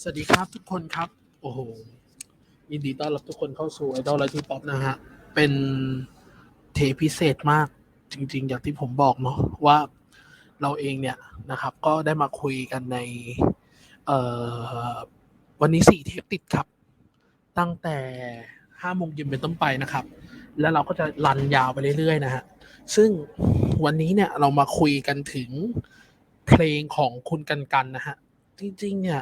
สวัสดีครับทุกคนครับ โอ้โหยินดีต้อนรับทุกคนเข้าสู่ไอดอลไลท์ป๊อปนะฮะ เป็นเทพิเศษมาก จริง ๆ อย่างที่ผมบอกเนาะว่าเราเองเนี่ยนะครับ ก็ได้มาคุยกันใน เอ่อ วันนี้สี่เทปติดครับ ตั้งแต่ห้าโมงเย็นเป็นต้นไปนะครับ แล้วเราก็จะรันยาวไปเรื่อยๆนะฮะ ซึ่งวันนี้เนี่ยเรามาคุยกันถึงเพลงของคุณกันกันนะฮะ จริงๆเนี่ย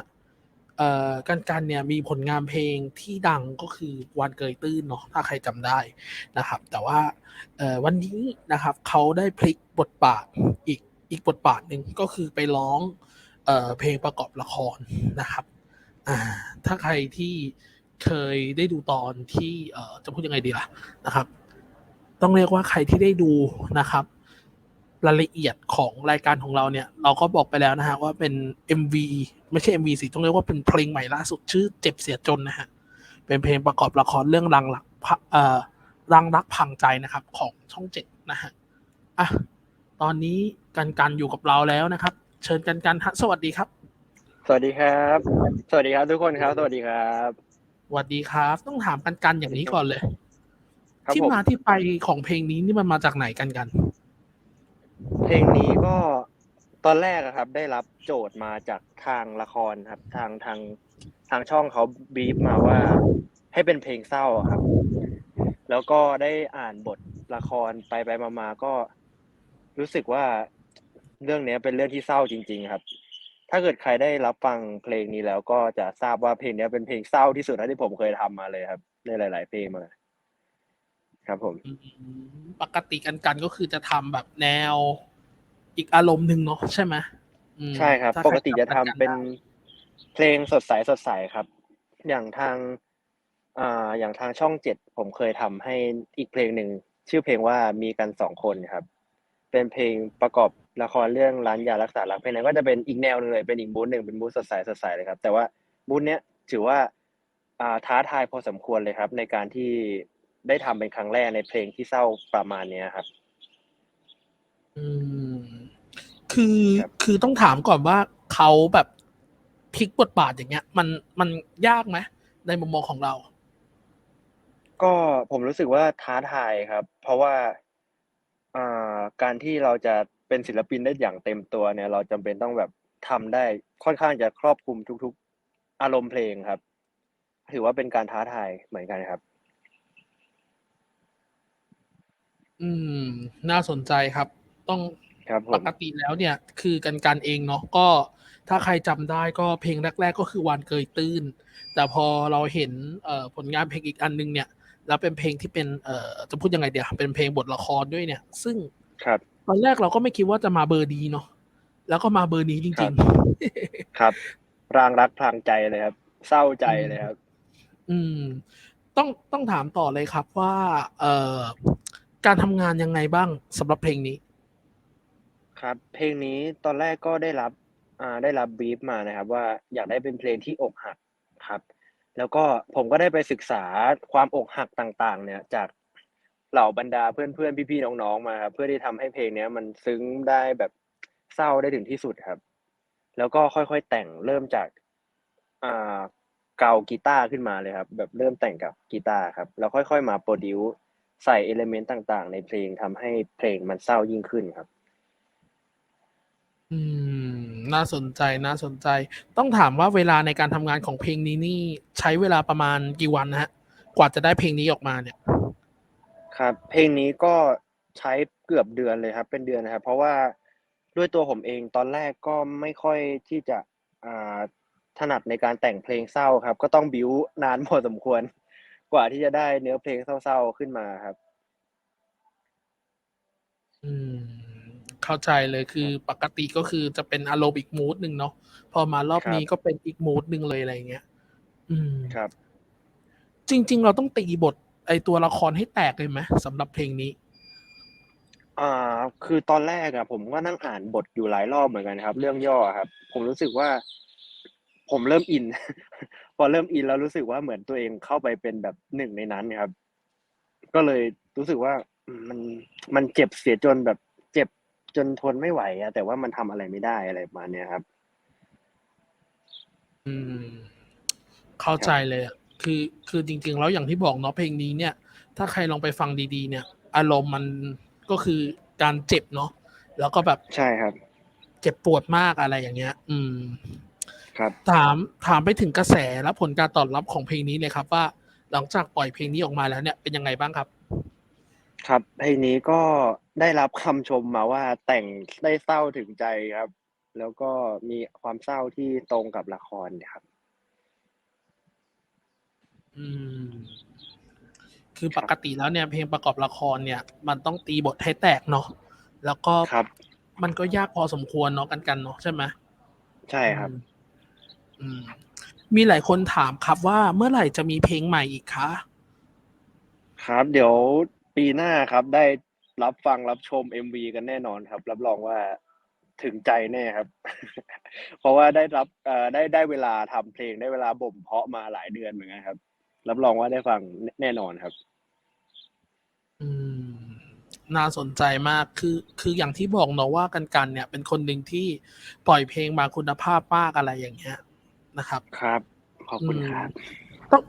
เอ่อกันกันเนี่ยมีผลงานเพลงที่ดังก็คือวันเกยตื้นเนาะถ้าใครจำได้นะครับ แต่ว่าเอ่อวันนี้นะครับเขาได้พลิกบทบาทอีกอีกบทบาทหนึ่งก็คือไปร้องเอ่อเพลงประกอบละครนะครับอ่าถ้าใครที่เคยได้ดูตอนที่เอ่อจะพูดยังไงดีล่ะนะครับ ต้องเรียกว่าใครที่ได้ดูนะครับ รายละเอียดของรายการของเราเนี่ย เราก็บอกไปแล้วนะฮะว่าเป็น MV ไม่ใช่ MV สิต้องเรียกว่าเป็นเพลงใหม่ล่าสุดชื่อเจ็บเสียจนนะฮะเป็นเพลงประกอบละครเรื่องรังหลักพะเอ่อรังรักพังใจนะครับของช่องเจ็ดนะฮะอะตอนนี้กันกันอยู่กับเราแล้วนะครับ เชิญกันกันฮะสวัสดีครับ สวัสดีครับ สวัสดีครับทุกคนครับ สวัสดีครับสวัสดีครับ ต้องถามกันกันอย่างนี้ก่อนเลยครับที่ผมมาที่ไปของเพลงนี้นี่มันมาจากไหนกันกัน เพลงนี้ก็ตอนแรกอะครับ ได้รับโจทย์มาจากทางละครครับ ทางทางทางช่องเขาบีฟมาว่า ให้เป็นเพลงเศร้าอะครับ แล้วก็ได้อ่านบทละครไปไปมามาก็รู้สึกว่าเรื่องเนี้ยเป็นเรื่องที่เศร้าจริง ๆ ครับ ถ้าเกิดใครได้รับฟังเพลงนี้แล้วก็จะทราบว่าเพลงเนี้ยเป็นเพลงเศร้าที่สุดที่ผมเคยทำมาเลยครับ ในหลาย ๆ เพลงมา ครับผมอืมปกติกันกันก็คือจะทำแบบแนวอีกอารมณ์หนึ่งเนาะใช่ไหมอืมใช่ครับถ้าปใครกติจะทำกันกันเป็นได้เพลงสดใสสดใสครับ อย่างทางอ่าอย่างทางช่องเจ็ดผมเคยทำให้อีกเพลงหนึ่งชื่อเพลงว่ามีกันสองคนครับ เป็นเพลงประกอบละครเรื่องร้านยารักษารักเพลงนั้นก็จะเป็นอีกแนวหนึงเลยเป็นอีกบูธหนึ่งเป็นบูธสดใสสดใสเลยครับ แต่ว่าบูธเนี้ยถือว่าอ่าท้าทายพอสมควรเลยครับ ในการที่ ได้ทำเป็นครั้งแรกในเพลงที่เศร้าประมาณเนี้ยครับ อืม คือครับ คือต้องถามก่อนว่าเขาแบบพลิกบทบาทอย่างเงี้ย มันมันยากไหมในมุมมองของเรา ก็ผมรู้สึกว่าท้าทายครับ เพราะว่าอ่าการที่เราจะเป็นศิลปินได้อย่างเต็มตัวเนี่ย เราจำเป็นต้องแบบทำได้ค่อนข้างจะครอบคลุมทุก ๆ อารมณ์เพลงครับ ถือว่าเป็นการท้าทายเหมือนกันครับ อืม น่าสนใจครับ ต้องครับผปมกติแล้วเนี่ย คือกันกันเองเนาะก็ถ้าใครจำได้ก็เพลงแรก ๆ ก็คือวานเกยตื้น แต่พอเราเห็นเอ่อผลงานเพลงอีกอันนึงเนี่ย แล้วเป็นเพลงที่เป็นเอ่อจะพูดยังไงเดียวเป็นเพลงบทละครด้วยเนี่ย ซึ่งครับตอนแรกเราก็ไม่คิดว่าจะมาเบอร์ดีเนาะแล้วก็มาเบอร์นี้จครัริงบ ๆ ครับรางรักพลางใจเลยครับ เศร้าใจเลยครับ อืม ต้องต้องถามต่อเลยครับว่า เอ่อ การทำงานยังไงบ้างสำหรับเพลงนี้ ครับ เพลงนี้ตอนแรกก็ได้รับอ่าได้รับบีฟมานะครับ ว่าอยากได้เป็นเพลงที่อกหักครับ แล้วก็ผมก็ได้ไปศึกษาความอกหักต่าง ๆ เนี่ยจากเหล่าบรรดาเพื่อนๆพี่ๆน้องๆมาครับเพื่อที่ทำให้เพลงเนี้ยมันซึ้งได้แบบเศร้าได้ถึงที่สุดครับ แล้วก็ค่อยๆแต่งเริ่มจากอ่าเกากีตาร์ขึ้นมาเลยครับ แบบเริ่มแต่งกับกีตาร์ครับ แล้วค่อย ๆ มาโปรดิวซ์ ใส่เอลิเมนต์ต่างๆ ในเพลงทำให้เพลงมันเศร้ายิ่งขึ้นครับ อืม น่าสนใจน่าสนใจ ต้องถามว่าเวลาในการทำงานของเพลงนี้นี่ ใช้เวลาประมาณกี่วันนะฮะ กว่าจะได้เพลงนี้ออกมาเนี่ย ครับ เพลงนี้ก็ใช้เกือบเดือนเลยครับ เป็นเดือนนะครับ เพราะว่าด้วยตัวผมเองตอนแรกก็ไม่ค่อยที่จะอ่าถนัดในการแต่งเพลงเศร้าครับ ก็ต้องบิวนานพอสมควร กว่าที่จะได้เนื้อเพลงเศร้าๆขึ้นมาครับ อืม เข้าใจเลยคือปกติก็คือจะเป็นอารมณ์อีกมูดหนึ่งเนาะพอมารอบครับนี้ก็เป็นอีกมูดหนึ่งเลยอะไรเงี้ย อืมครับ จริง ๆ เราต้องตีบท ไอตัวละครให้แตกเลยไหมสำหรับเพลงนี้ อ่า คือตอนแรกอะผมก็นั่งอ่านบทอยู่หลายรอบเหมือนกันครับ เรื่องย่อครับ ผมรู้สึกว่า ผมเริ่มอิน พอเริ่มอินแล้วรู้สึกว่าเหมือนตัวเองเข้าไปเป็นแบบหนึ่งในนั้นครับ ก็เลยรู้สึกว่าอืมมันมันเจ็บเสียจนแบบเจ็บจนทนไม่ไหวอะแต่ว่ามันทำอะไรไม่ได้อะไรประมาณเนี้ยครับ อืม เข้าใจเลยอะคือ คือจริง ๆ แล้วอย่างที่บอกเนาะเพลงนี้เนี่ย ถ้าใครลองไปฟังดี ๆ เนี่ย อารมณ์มันก็คือการเจ็บเนาะแล้วก็แบบใช่ครับ เจ็บปวดมากอะไรอย่างเงี้ย อืม ครับถามถามไปถึงกระแสและผลการตอบรับของเพลงนี้เลยครับ ว่าหลังจากปล่อยเพลงนี้ออกมาแล้วเนี่ยเป็นยังไงบ้างครับ ครับเพลงนี้ก็ได้รับคำชมมาว่าแต่งได้เศร้าถึงใจครับ แล้วก็มีความเศร้าที่ตรงกับละครครับ อืม คือปกติแล้วเนี่ย เพลงประกอบละครเนี่ย มันต้องตีบทให้แตกเนาะแล้วก็ครับมันก็ยากพอสมควรเนาะกันกันเนาะใช่ไหมใช่ครับอื มอืมมีหลายคนถามครับว่าเมื่อไหร่จะมีเพลงใหม่อีกคะ ครับเดี๋ยวปีหน้าครับได้รับฟังรับชม MV กันแน่นอนครับ รับรองว่าถึงใจแน่ครับ เพราะว่าได้รับเอ่อได้ได้เวลาทำเพลงได้เวลาบ่มเพาะมาหลายเดือนเหมือนกันครับ รับรองว่าได้ฟังแน่นอนครับ อืม น่าสนใจมากคือ คืออย่างที่บอกเนาะว่ากันกันเนี่ย เป็นคนหนึ่งที่ปล่อยเพลงมาคุณภาพมากอะไรอย่างเงี้ย นะครับ ครับ ขอบคุณอืมครับต้อง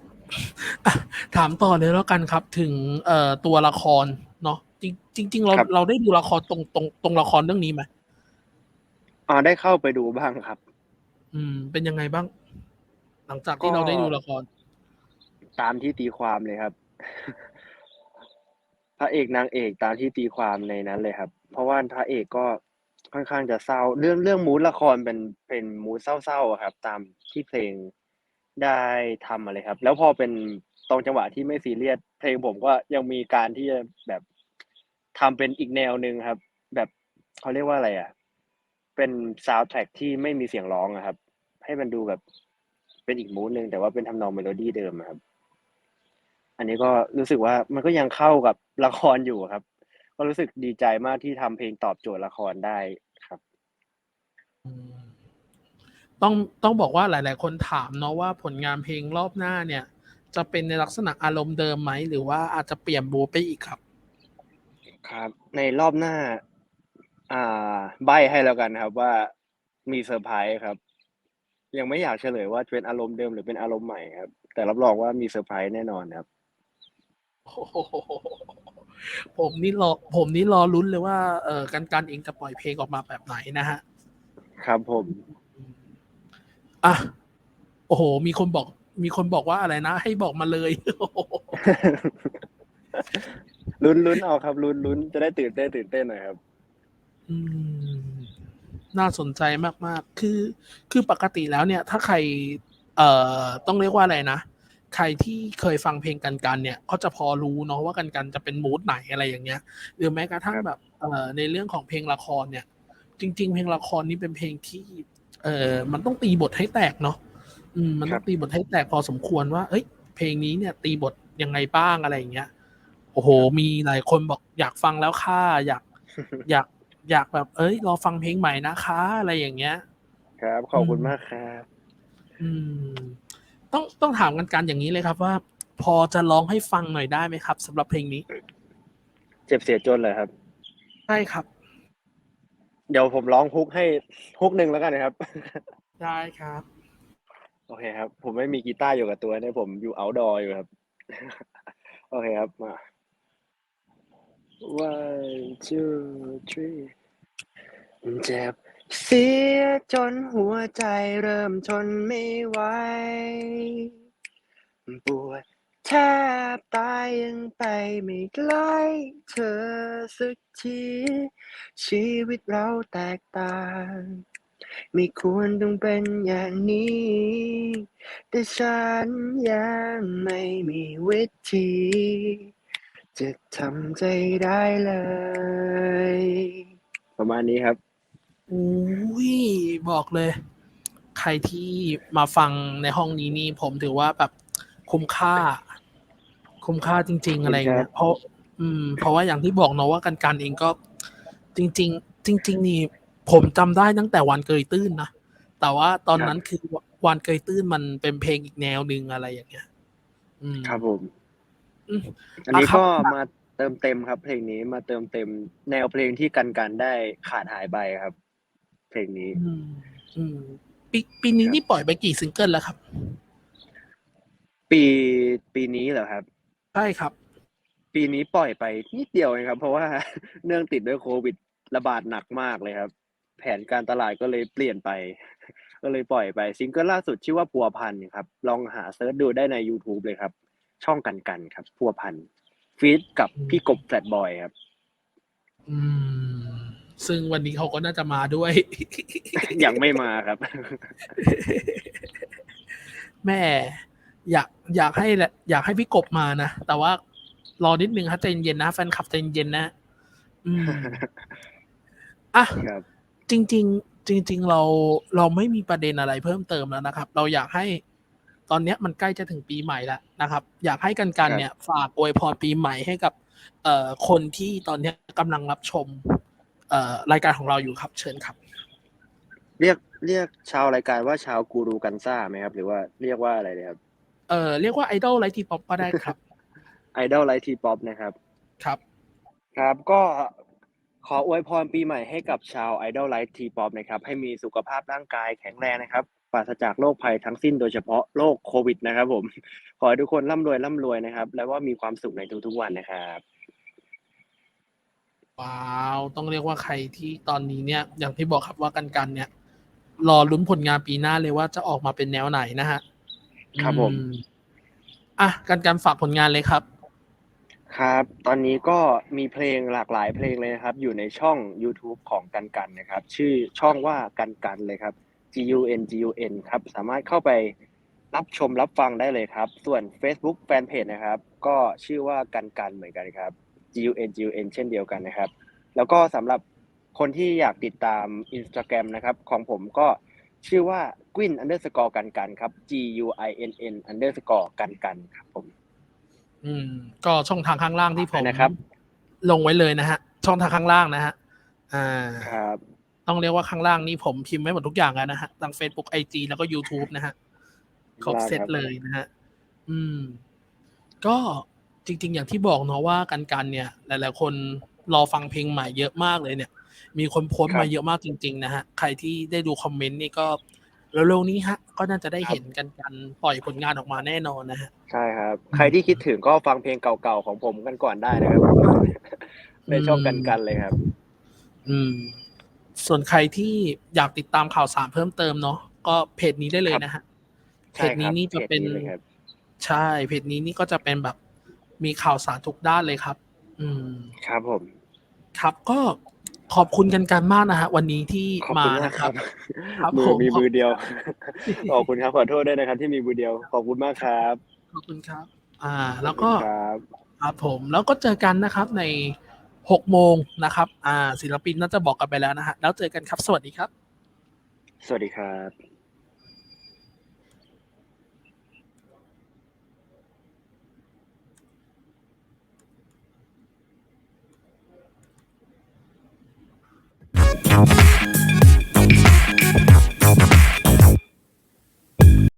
อะถามต่อเลยแล้วกันครับ ถึงเอ่อตัวละครเนาะจริงจริงๆเราครับเราได้ดูละครตรงตรงตรงละครเรื่องนี้ไหมอ่าได้เข้าไปดูบ้างครับ อืม เป็นยังไงบ้าง หลังจากที่ก็เราได้ดูละคร ตามที่ตีความเลยครับพระเอกนางเอกตามที่ตีความในนั้นเลยครับ เพราะว่าพระเอกก็ ค่อนข้างจะเศร้า เรื่องเรื่องมูดละครเป็นเป็นมูดเศร้าๆอะครับ ตามที่เพลงได้ทำมาเลยครับ แล้วพอเป็นตรงจังหวะที่ไม่ซีเรียสเพลงผมก็ยังมีการที่จะแบบทำเป็นอีกแนวหนึ่งครับ แบบเขาเรียกว่าอะไรอะ เป็นซาวด์แทร็กที่ไม่มีเสียงร้องอะครับ ให้มันดูแบบเป็นอีกมูดหนึ่งแต่ว่าเป็นทำนองเมโลดี้เดิมอะครับ อันนี้ก็รู้สึกว่ามันก็ยังเข้ากับละครอยู่ครับ ก็รู้สึกดีใจมากที่ทำเพลงตอบโจทย์ละครได้ครับอืมต้องต้องบอกว่าหลาย ๆ คนถามเนาะว่าผลงานเพลงรอบหน้าเนี่ย จะเป็นในลักษณะอารมณ์เดิมไหม หรือว่าอาจจะเปลี่ยนบูไปอีกครับ ครับ ในรอบหน้า อ่า ใบให้แล้วกันครับว่ามีเซอร์ไพรส์ครับ ยังไม่อยากเฉลยว่าจะเป็นอารมณ์เดิมหรือเป็นอารมณ์ใหม่ครับ แต่รับรองว่ามีเซอร์ไพรส์แน่นอนครับโอ้โห ผมนี่รอผมนี่รอลุ้นเลยว่าเออกันกันเองจะปล่อยเพลงออกมาแบบไหนนะฮะ ครับผม อะ โอ้โห มีคนบอก มีคนบอกว่าอะไรนะ ให้บอกมาเลยลุ้นลุ้นเอาครับลุ้นลุ้นจะได้ตื่นเต้นตื่นเต้นหน่อยครับ อืม น่าสนใจมาก ๆ คือ คือปกติแล้วเนี่ย ถ้าใคร เอ่อ ต้องเรียกว่าอะไรนะ ใครที่เคยฟังเพลงกันกันเนี่ยเขาจะพอรู้เนาะว่ากันกันจะเป็นมูดไหนอะไรอย่างเงี้ย หรือแม้กระทั่งครับแบบเอ่อในเรื่องของเพลงละครเนี่ย จริง ๆ เพลงละครนี่เป็นเพลงที่ เอ่อมันต้องตีบทให้แตกเนาะอืมมันต้องตีบทให้แตกพอสมควรว่า เอ้ย เพลงนี้เนี่ย ตีบทยังไงบ้างอะไรอย่างเงี้ยโอ้โห มีหลายคนบอกอยากฟังแล้วค่ะอยากอยากอยากแบบ เอ้ยรอฟังเพลงใหม่นะคะ อะไรอย่างเงี้ย ครับ ขอบคุณอืมมากครับ อืม ต้องต้องถามกันกันอย่างนี้เลยครับว่า พอจะร้องให้ฟังหน่อยได้ไหมครับสำหรับเพลงนี้ เจ็บเสียจนเลยครับ ใช่ครับ เดี๋ยวผมร้องฮุกให้ฮุกหนึ่งแล้วกันนะครับ ได้ครับ โอเคครับ ผมไม่มีกีตาร์อยู่กับตัวเนี่ยผมอยู่ outdoor อยู่ครับ โอเคครับมา one two three เจ็บ เสียจนหัวใจเริ่มทนไม่ไหว ปวดแทบตายยังไปไม่ไกลเธอสักที ชีวิตเราแตกต่าง ไม่ควรต้องเป็นอย่างนี้ แต่ฉันยังไม่มีวิธี จะทำใจได้เลย ประมาณนี้ครับ อุ้ยบอกเลย ใครที่มาฟังในห้องนี้นี่ผมถือว่าแบบคุ้มค่า คุ้มค่าจริง ๆ อะไรอย่างเงี้ยเพราะ อืม เพราะว่าอย่างที่บอกเนาะว่ากันการเองก็ จริง ๆ จริง ๆ นี่ ผมจำได้ตั้งแต่วันเกยตื้นนะแต่ว่าตอนนั้นคือวันเกยตื้นมันเป็นเพลงอีกแนวหนึ่งอะไรอย่างเงี้ยอืมครับผมอืมอันนี้อะครับก็มาเติมเต็มครับ เพลงนี้มาเติมเต็ม แนวเพลงที่กันกันได้ขาดหายไปครับ เพลงนี้อืมอืมปีปีนี้นี่ปล่อยไปกี่ซิงเกิลแล้วครับ ปีปีนี้เหรอครับใช่ครับ ปีนี้ปล่อยไปนิดเดียวเองครับ เพราะว่าเนื่องติดด้วยโควิดระบาดหนักมากเลยครับ แผนการตลาดก็เลยเปลี่ยนไป ก็เลยปล่อยไปซิงเกิลล่าสุดชื่อว่าพัวพันครับ ลองหาเซิร์ชดูได้ใน YouTube เลยครับ ช่องกันกันครับ พัวพันฟีดกับพี่กบแฟลตบอยครับ อืม ซึ่งวันนี้เขาก็น่าจะมาด้วย ยังไม่มาครับ แม่อยากอยากให้แหละอยากให้พี่กบมานะ แต่ว่ารอนิดนึงฮะใจเย็นๆนะ แฟนคลับใจเย็นๆนะอืมอะครับจริงๆจริง ๆ เราเราไม่มีประเด็นอะไรเพิ่มเติมแล้วนะครับ เราอยากให้ตอนเนี้ยมันใกล้จะถึงปีใหม่แล้วนะครับ อยากให้กันกันเนี่ย ฝากอวยพรปีใหม่ให้กับ เอ่อคนที่ตอนเนี้ยกำลังรับชมเอ่อ รายการของเราอยู่ครับ เชิญครับ เรียกเรียกชาวรายการว่าชาวกูรูกันซ่าไหมครับ หรือว่าเรียกว่าอะไรเลยครับ เอ่อเรียกว่าไอดอลไลท์ทีป๊อปก็ได้ครับไอดอลไลท์ทีป๊อปนะครับ ครับ ครับก็ขออวยพรปีใหม่ให้กับชาว Idol Life T-pop นะครับ ให้มีสุขภาพร่างกายแข็งแรงนะครับปราศจากโรคภัยทั้งสิ้นโดยเฉพาะโรคโควิดนะครับผม ขอให้ทุกคนร่ำรวยร่ำรวยนะครับ และว่ามีความสุขในทุกๆวันนะครับ ว้าวต้องเรียกว่าใครที่ตอนนี้เนี่ย อย่างที่บอกครับว่ากันกันเนี่ย รอลุ้นผลงานปีหน้าเลยว่าจะออกมาเป็นแนวไหนนะฮะครับผม อือะกันกันฝากผลงานเลยครับ ครับ ตอนนี้ก็มีเพลงหลากหลายเพลงเลยนะครับ อยู่ในช่อง YouTube ของกันกันนะครับ ชื่อช่องว่ากันกันเลยครับ G U N G U N ครับ สามารถเข้าไปรับชมรับฟังได้เลยครับ ส่วน Facebook Fanpage นะครับ ก็ชื่อว่ากันกันเหมือนกันครับ G U N G U N เช่นเดียวกันนะครับ แล้วก็สำหรับคนที่อยากติดตาม Instagram นะครับของผมก็ชื่อว่า Gwin underscore กันกันครับ G U I N N underscore กันกันครับผม อืม ก็ช่องทางข้างล่างที่ผมนะครับ ลงไว้เลยนะฮะ ช่องทางข้างล่างนะฮะ อ่า ครับ ต้องเรียกว่าข้างล่างนี่ผมพิมพ์ไว้หมดทุกอย่างแล้วนะฮะทั้ง Facebook IG แล้วก็ YouTube นะฮะ ครบเซตเลยนะฮะ อืม ก็ จริง ๆ อย่างที่บอกเนาะว่ากันกันเนี่ย หลาย ๆ คนรอฟังเพลงใหม่เยอะมากเลยเนี่ย มีคนโพสต์ครับมาเยอะมากจริง ๆ นะฮะ ใครที่ได้ดูคอมเมนต์นี่ก็เร็วๆนี้ฮะ ก็น่าจะได้ครับเห็นกันกันปล่อยผลงานออกมาแน่นอนนะฮะ ใช่ครับ ใครที่คิดถึงก็ฟังเพลงเก่าๆของผมกันก่อนได้นะครับในช่องกันกันเลยครับ อืม ส่วนใครที่อยากติดตามข่าวสารเพิ่มเติมเนาะก็เพจนี้ได้เลยนะฮะเพใช่จคนี้รับนี่จะเป็นพจเลยครับใช่เพจนี้นี่ก็จะเป็นแบบ มีข่าวสารทุกด้านเลยครับ อืม ครับผม ครับก็ขอบคุณกันกันมากนะฮะวันนี้ที่ขอบมาคุณมากนะคครัรับบครับมืผอมมีขอบมือเดียว ขอบคุณครับขอโทษด้วยนะครับ ที่มีมือเดียว ขอบคุณมากครับ ขอบคุณครับ อ่า แล้วก็ขอบคุณครับครับผมแล้วก็เจอกันนะครับในหกโมงนะครับ อ่า ศิลปินน่าจะบอกกันไปแล้วนะฮะแล้วเจอกันครับ สวัสดีครับ สวัสดีครับ